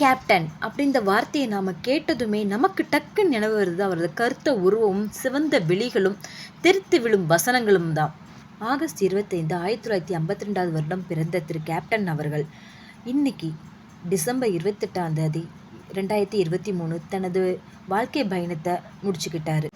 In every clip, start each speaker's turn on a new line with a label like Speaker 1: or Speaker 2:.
Speaker 1: Captain அப்படின்ற வார்த்தையை நாம் கேட்டதுமே நமக்கு டக்குன்னு நினைவு வருது. அவரது கருத்த உருவமும் சிவந்த விழிகளும் திருத்து விழும் வசனங்களும் தான். ஆகஸ்ட் இருபத்தைந்து ஆயிரத்தி தொள்ளாயிரத்தி ஐம்பத்தி ரெண்டாவது வருடம் பிறந்த திரு கேப்டன் அவர்கள் இன்னைக்கு டிசம்பர் இருபத்தெட்டாம் தேதி ரெண்டாயிரத்தி இருபத்தி மூணு தனது வாழ்க்கை பயணத்தை முடிச்சுக்கிட்டாரு.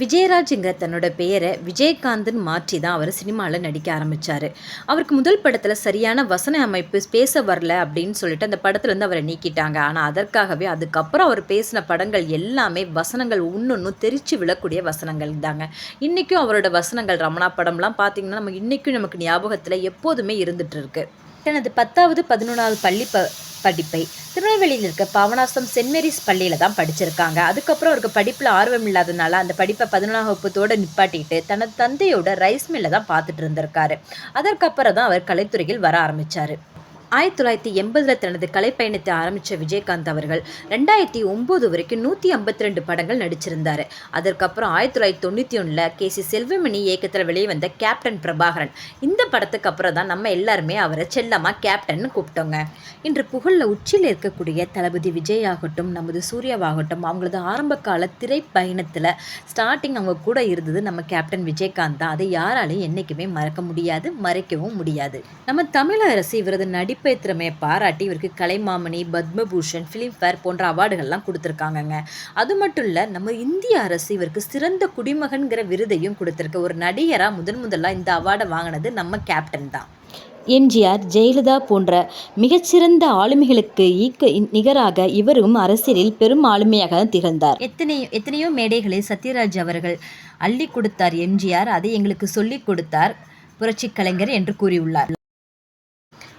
Speaker 1: விஜயராஜுங்க தன்னோட பெயரை விஜயகாந்த்னு மாற்றி தான் அவர் சினிமாவில் நடிக்க ஆரம்பித்தார் அவருக்கு முதல் படத்தில் சரியான வசன அமைப்பு பேச வரல அப்படின்னு சொல்லிட்டு அந்த படத்துலேருந்து அவரை நீக்கிட்டாங்க. ஆனால் அதற்காகவே அதுக்கப்புறம் அவர் பேசின படங்கள் எல்லாமே வசனங்கள் ஒன்றொன்றும் தெரிச்சு விழக்கூடிய வசனங்கள் தாங்க. இன்றைக்கும் அவரோட வசனங்கள் ரமணா படம்லாம் பார்த்திங்கன்னா நம்ம இன்றைக்கும் நமக்கு ஞாபகத்தில் எப்போதுமே இருந்துகிட்டு இருக்கு. தனது பத்தாவது பதினொன்றாவது பள்ளி ப படிப்பை. திருநெல்வேலியில் இருக்க பாவனாசம் சென்ட் மேரிஸ் பள்ளியில் தான் படிச்சிருக்காங்க. அதுக்கப்புறம் அவருக்கு படிப்பில் ஆர்வம் இல்லாதனால அந்த படிப்பை பதினொன்றாம் வகுப்பத்தோடு நிப்பாட்டிட்டு தனது தந்தையோட ரைஸ் மில்லை தான் பார்த்துட்டு இருந்திருக்காரு. அதற்கப்புறம் தான் அவர் கலைத்துறையில் வர ஆரம்பித்தார் ஆயிரத்தி தொள்ளாயிரத்தி எண்பதில் தனது கலைப்பயணத்தை ஆரம்பித்த விஜயகாந்த் அவர்கள் ரெண்டாயிரத்தி ஒம்பது வரைக்கும் நூற்றி ஐம்பத்தி ரெண்டு படங்கள் நடிச்சிருந்தார். அதற்கப்புறம் ஆயிரத்தி தொள்ளாயிரத்தி தொண்ணூற்றி ஒன்றில் கே சி செல்வமணி இயக்கத்தில் வெளிவந்த கேப்டன் பிரபாகரன். இந்த படத்துக்கு அப்புறம் தான் நம்ம எல்லாருமே அவரை செல்லமாக கேப்டன் கூப்பிட்டோங்க. இன்று புகழில் உச்சியில் இருக்கக்கூடிய தளபதி விஜய் ஆகட்டும் நமது சூர்யாவாகட்டும் அவங்களது ஆரம்ப கால திரைப்பயணத்தில் ஸ்டார்டிங் அவங்க கூட இருந்தது நம்ம கேப்டன் விஜயகாந்த் தான். அதை யாராலையும் என்றைக்குமே மறக்க முடியாது மறைக்கவும் முடியாது. நம்ம தமிழரசு இவரது நடிப்பு திறமையை பாராட்டி இவருக்கு கலைமாமணி பத்மபூஷன் ஃபிலிம்ஃபேர் போன்ற அவார்டுகள்லாம் கொடுத்துருக்காங்கங்க. அது மட்டும் இல்லை நம்ம இந்திய அரசு இவருக்கு சிறந்த குடிமகன்கிற விருதையும் கொடுத்துருக்கு. ஒரு நடிகராக முதன் முதலாக இந்த அவார்டை வாங்கினது நம்ம கேப்டன் தான். எம்ஜிஆர் ஜெயலலிதா போன்ற மிகச்சிறந்த ஆளுமைகளுக்கு ஈக்க நிகராக இவரும் அரசியலில் பெரும் ஆளுமையாக திகழ்ந்தார். எத்தனையோ எத்தனையோ மேடைகளில் சத்யராஜ் அவர்கள் அள்ளி கொடுத்தார் எம்ஜிஆர். அதை எங்களுக்கு சொல்லிக் கொடுத்தார் புரட்சி கலைஞர் என்று கூறியுள்ளார்.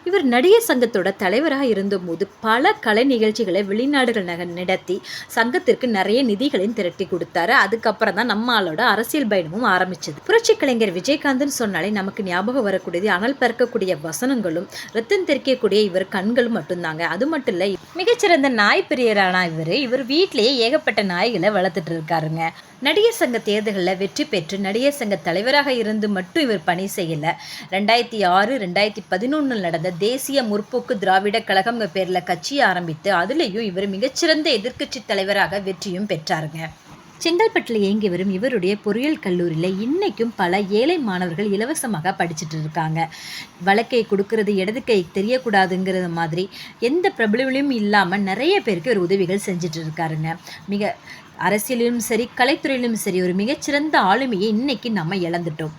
Speaker 1: இவர் நடிகர் சங்கத்தோட தலைவராக இருந்தபோது பல கலை நிகழ்ச்சிகளை வெளிநாடுகள் நக நடத்தி சங்கத்திற்கு நிறைய நிதிகளையும் திரட்டி கொடுத்தாரு. அதுக்கப்புறம் தான் நம்ம ஆளோட அரசியல் பயணமும் ஆரம்பிச்சது. புரட்சி கலைஞர் விஜயகாந்த்னு சொன்னாலே நமக்கு ஞாபகம் வரக்கூடியது அனல் பறக்கக்கூடிய வசனங்களும் ரத்தம் தெரிக்கக்கூடிய இவர் கண்களும் மட்டும்தாங்க. அது மட்டும் இல்லை மிகச்சிறந்த நாய் பிரியரான இவர் இவர் வீட்டிலேயே ஏகப்பட்ட நாய்களை வளர்த்துட்டு இருக்காருங்க. நடிகர் சங்க தேர்தல்களில் வெற்றி பெற்று நடிகர் சங்க தலைவராக இருந்து மட்டும் இவர் பணி செய்யலை. ரெண்டாயிரத்தி ஆறு ரெண்டாயிரத்தி பதினொன்றில் நடந்த தேசிய முற்போக்கு திராவிட கழகம் பேரில் கட்சியை ஆரம்பித்து அதுலேயும் இவர் மிகச்சிறந்த எதிர்க்கட்சி தலைவராக வெற்றியும் பெற்றாருங்க. செங்கல்பட்டில் இயங்கி வரும் இவருடைய பொறியியல் கல்லூரியில் இன்னைக்கும் பல ஏழை மாணவர்கள் இலவசமாக படிச்சுட்டு இருக்காங்க. வழக்கை கொடுக்கறது இடது கை தெரியக்கூடாதுங்கிறது மாதிரி எந்த பிரபலங்களையும் இல்லாமல் நிறைய பேருக்கு இவர் உதவிகள் செஞ்சுட்டு இருக்காருங்க. மிக அரசியலிலும் சரி கலைத்துறையிலும் சரி ஒரு மிகச்சிறந்த ஆளுமையை இன்னைக்கு நம்ம இழந்துட்டோம்.